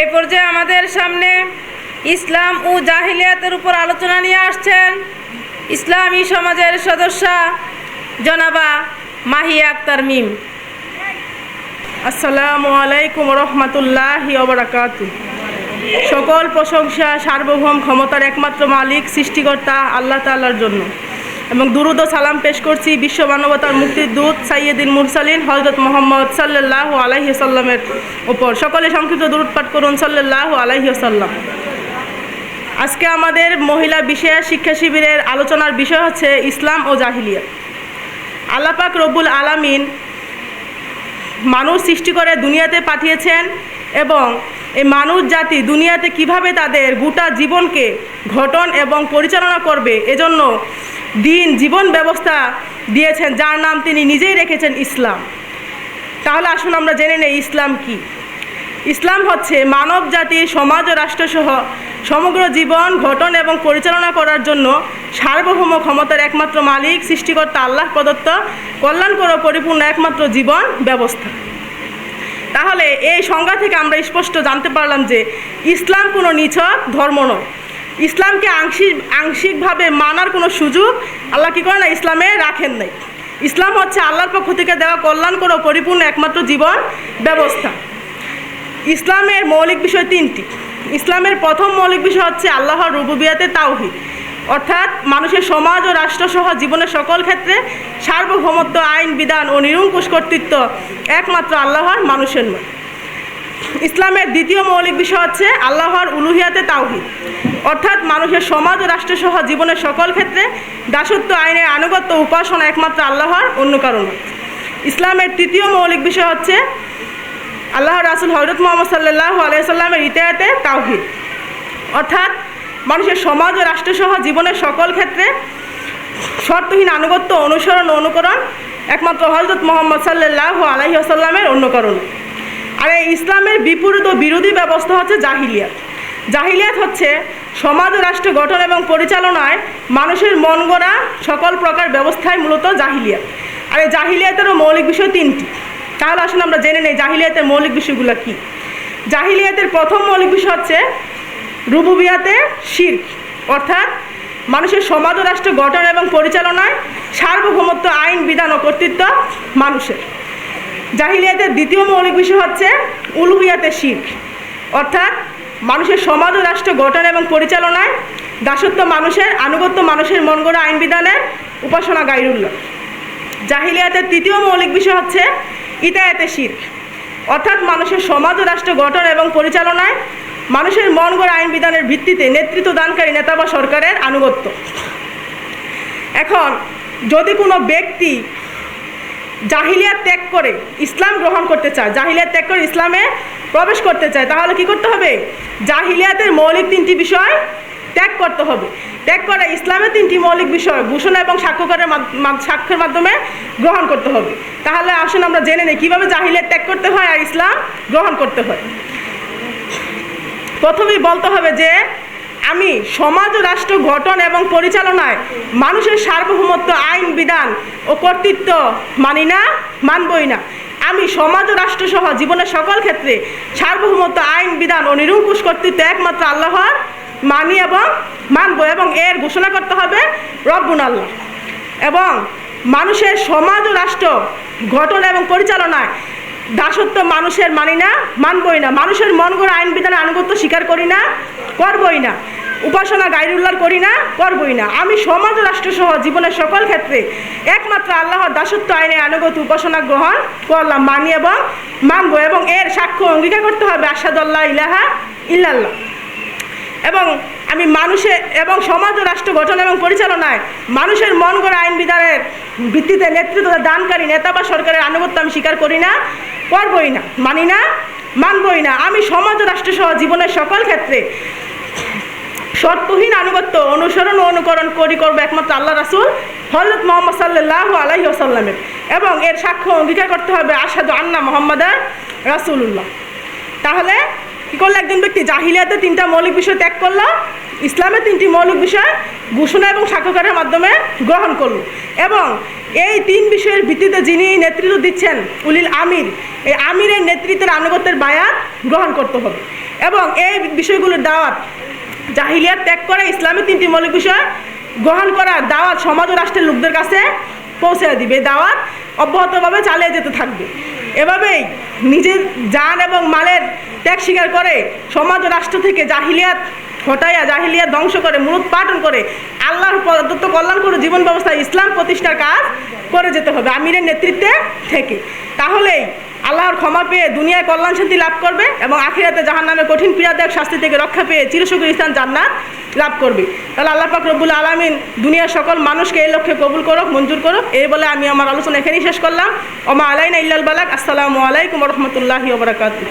এ পর্যায়ে আমাদের সামনে ইসলাম ও জাহিলিয়াতের উপর আলোচনা নিয়ে আসছেন ইসলামী সমাজের সদস্যা জনাবা মাহিয়া আক্তার মিম। আসসালামু আলাইকুম রহমতুল্লাহ ওবরাকাত সকল প্রশংসা সার্বভৌম ক্ষমতার একমাত্র মালিক, সৃষ্টিকর্তা আল্লাহ তাল্লার জন্য। এবং দুরুদ ও সালাম পেশ করছি বিশ্ব মানবতার মুক্তির দূত সাইয়েদিন মুরসালিন হজরত মোহাম্মদ সাল্লাহ আলাইহি সাল্লামের ওপর সকলে সংক্ষিপ্ত দূরত পাঠ করুন সাল্লাহ আলাইহি সাল্লাম আজকে আমাদের মহিলা বিষয়া শিক্ষা শিবিরের আলোচনার বিষয় হচ্ছে ইসলাম ও জাহিলিয়া আল্লাপাক রব্বুল আলামিন মানুষ সৃষ্টি করে দুনিয়াতে পাঠিয়েছেন এবং এই মানুষ জাতি দুনিয়াতে কীভাবে তাদের গোটা জীবনকে ঘটন এবং পরিচালনা করবে, এজন্য দিন, জীবন ব্যবস্থা দিয়েছেন, যার নাম তিনি নিজেই রেখেছেন ইসলাম। তাহলে আসুন আমরা জেনে নেই ইসলাম কি। ইসলাম হচ্ছে মানব জাতির সমাজ ও রাষ্ট্রসহ সমগ্র জীবন গঠন এবং পরিচালনা করার জন্য সার্বভৌম ক্ষমতার একমাত্র মালিক, সৃষ্টিকর্তা আল্লাহ প্রদত্ত কল্যাণকর পরিপূর্ণ একমাত্র জীবন ব্যবস্থা। তাহলে এই সংজ্ঞা থেকে আমরা স্পষ্ট জানতে পারলাম যে ইসলাম কোনো নিছক ধর্ম নয়। ইসলামকে আংশিক আংশিকভাবে মানার কোনো সুযোগ আল্লাহ কী করে না ইসলামে রাখেন নাই। ইসলাম হচ্ছে আল্লাহর পক্ষ থেকে দেওয়া কল্যাণকর ও পরিপূর্ণ একমাত্র জীবন ব্যবস্থা। ইসলামের মৌলিক বিষয় তিনটি। ইসলামের প্রথম মৌলিক বিষয় হচ্ছে আল্লাহর রুবুবিয়াতে তাওহিদ। অর্থাৎ মানুষের সমাজ ও রাষ্ট্রসহ জীবনের সকল ক্ষেত্রে সার্বভৌমত্ব, আইন, বিধান ও নিরঙ্কুশ কর্তৃত্ব একমাত্র আল্লাহর মানুষের নয়। ইসলামের দ্বিতীয় মৌলিক বিষয় হচ্ছে আল্লাহর উলুহিয়াতে তাওহিদ। অর্থাৎ মানুষের সমাজ ও রাষ্ট্রসহ জীবনের সকল ক্ষেত্রে দাসত্ব, আইনের আনুগত্য উপাসনা একমাত্র আল্লাহর অন্য কারণ। ইসলামের তৃতীয় মৌলিক বিষয় হচ্ছে আল্লাহ রাসুল হজরত মোহাম্মদ সাল্লাহ আলাইসাল্লামের ইতিহাতে তাওহিদ। অর্থাৎ মানুষের সমাজ ও রাষ্ট্রসহ জীবনের সকল ক্ষেত্রে শর্তহীন আনুগত্য, অনুসরণ অনুকরণ একমাত্র হজরত মোহাম্মদ সাল্লাহ আলাহি আসাল্লামের অনুকরণ আর এই ইসলামের বিপরীত ও বিরোধী ব্যবস্থা হচ্ছে জাহিলিয়াত। জাহিলিয়াত হচ্ছে সমাজ রাষ্ট্র গঠন এবং পরিচালনায় মানুষের মন গড়া সকল প্রকার ব্যবস্থায় মূলত জাহিলিয়াত। আর এই জাহিলিয়াতেরও মৌলিক বিষয় তিনটি। তাহলে আসুন আমরা জেনে নেই জাহিলিয়াতের মৌলিক বিষয়গুলো কী। জাহিলিয়াতের প্রথম মৌলিক বিষয় হচ্ছে রুবুবিয়াতে শির, অর্থাৎ মানুষের সমাজ ও রাষ্ট্র গঠন এবং পরিচালনায় সার্বভৌমত্ব, আইন, বিধান ও কর্তৃত্ব মানুষের। জাহিলিয়াতের দ্বিতীয় মৌলিক বিষয় হচ্ছে উলুহিয়াতে শির, অর্থাৎ মানুষের সমাজ ও রাষ্ট্র গঠন এবং পরিচালনায় দাসত্ব মানুষের, আনুগত্য মানুষের মন গড়া আইন বিধানের উপাসনা গাইরুল্লাহ। জাহিলিয়াতের তৃতীয় মৌলিক বিষয় হচ্ছে ইতায়াতে শির। অর্থাৎ মানুষের সমাজ ও রাষ্ট্র গঠন এবং পরিচালনায় মানুষের মন গড়া আইন বিধানের ভিত্তিতে নেতৃত্ব দানকারী নেতা বা সরকারের আনুগত্য। এখন, যদি কোনো ব্যক্তি জাহিলিয়াত ত্যাগ করে ইসলাম গ্রহণ করতে চায়, জাহিলিয়াত ত্যাগ করে ইসলামে প্রবেশ করতে চায়, তাহলে কি করতে হবে? জাহিলিয়াতের মৌলিক তিনটি বিষয় ত্যাগ করতে হবে। ত্যাগ করে ইসলামের তিনটি মৌলিক বিষয়, ঘোষণা এবং সাক্ষ্যকারের সাক্ষ্যের মাধ্যমে গ্রহণ করতে হবে। তাহলে আসুন আমরা জেনে নিই কীভাবে জাহিলিয়াত ত্যাগ করতে হয় আর ইসলাম গ্রহণ করতে হয়। প্রথমেই বলতে হবে যে আমি সমাজ রাষ্ট্র গঠন এবং পরিচালনায় মানুষের সার্বভৌমত্ব, আইন, বিধান ও কর্তৃত্ব মানি না, মানবই না। আমি সমাজ ও রাষ্ট্রসহ জীবনের সকল ক্ষেত্রে সার্বভৌমত্ব, আইন, বিধান ও নিরঙ্কুশ কর্তৃত্ব একমাত্র আল্লাহর মানি এবং মানব এবং এর ঘোষণা করতে হবে রব্বুন আল্লাহ। এবং মানুষের সমাজ ও রাষ্ট্র গঠন এবং পরিচালনায় দাসত্ব মানুষের মানি না, মানবই না। মানুষের মন গড়া আইন বিধানের আনুগত্য স্বীকার করি না, করবই না। উপাসনা গাইরুল্লার করি না, করবই না। আমি সমাজ রাষ্ট্রসহ জীবনের সকল ক্ষেত্রে একমাত্র আল্লাহর দাসত্ব আইনে আনুগত উপাসনা গ্রহণ করলাম, মানি এবং মানব এবং এর সাক্ষ্য অঙ্গীকার করতে হবে। আসাদুল্লাহ ইলাহা ইল্লাল্লাহ। এবং আমি মানুষের এবং সমাজ ও রাষ্ট্র গঠন এবং পরিচালনায় মানুষের মন গড়া আইন বিধানের ভিত্তিতে নেতৃত্ব দানকারী নেতা বা সরকারের আনুগত্য আমি স্বীকার করি না, করবই না, মানি না, মানবই না। আমি সমাজ ও রাষ্ট্রসহ জীবনের সকল ক্ষেত্রে শর্তহীন আনুগত্য, অনুসরণ ও অনুকরণ করি, করব একমাত্র আল্লাহ রাসুল হজরত মোহাম্মদ সাল্লাহ আলাহি আসাল্লামের এবং এর সাক্ষ্য অঙ্গীকার করতে হবে আসাদ আন্না মোহাম্মদ রাসুল্লাহ তাহলে কী করল একজন ব্যক্তি জাহিলিয়াতে তিনটা মৌলিক বিষয় ত্যাগ করল? ইসলামের তিনটি মৌলিক বিষয় ঘোষণা এবং সাক্ষ্যকারের মাধ্যমে গ্রহণ করল। এবং এই তিন বিষয়ের ভিত্তিতে যিনি নেতৃত্ব দিচ্ছেন, উলিল আমির, এই আমিরের নেতৃত্বের আনুগত্যের বায়াত গ্রহণ করতে হবে। এবং এই বিষয়গুলোর দাওয়াত জাহিলিয়াত ত্যাগ করে ইসলামের তিনটি মৌলিক বিষয় গ্রহণ করার দাওয়াত সমাজ ও রাষ্ট্রের লোকদের কাছে পৌঁছে দিবে। দাওয়াত অব্যাহতভাবে চালিয়ে যেতে থাকবে। এভাবেই নিজের যান এবং মালের ত্যাগ স্বীকার করে সমাজ ও রাষ্ট্র থেকে জাহিলিয়াত হটাইয়া জাহিলিয়া ধ্বংস করে মূলোৎপাটন করে, আল্লাহর প্রদত্ত কল্যাণ করে জীবন ব্যবস্থা, ইসলাম প্রতিষ্ঠার কাজ করে যেতে হবে, আমিরের নেতৃত্বে থেকে। তাহলেই আল্লাহর ক্ষমা পেয়ে দুনিয়ায় কল্যাণ শান্তি লাভ করবে এবং আখিরাতে জাহান নামে কঠিন পীড়াদায়ক শাস্তি থেকে রক্ষা পেয়ে চিরসুখী স্থান জান্নাত লাভ করবে। তাহলে আল্লাহ পাক রব্বুল আলমিন দুনিয়ার সকল মানুষকে এই লক্ষ্যে কবুল করুক, মঞ্জুর করুক। এই বলে আমি আমার আলোচনা এখানেই শেষ করলাম। ওমা আলাইনা ইল্লাল বালাক আসসালামু আলাইকুম রহমতুল্লাহি ওবরাকাতু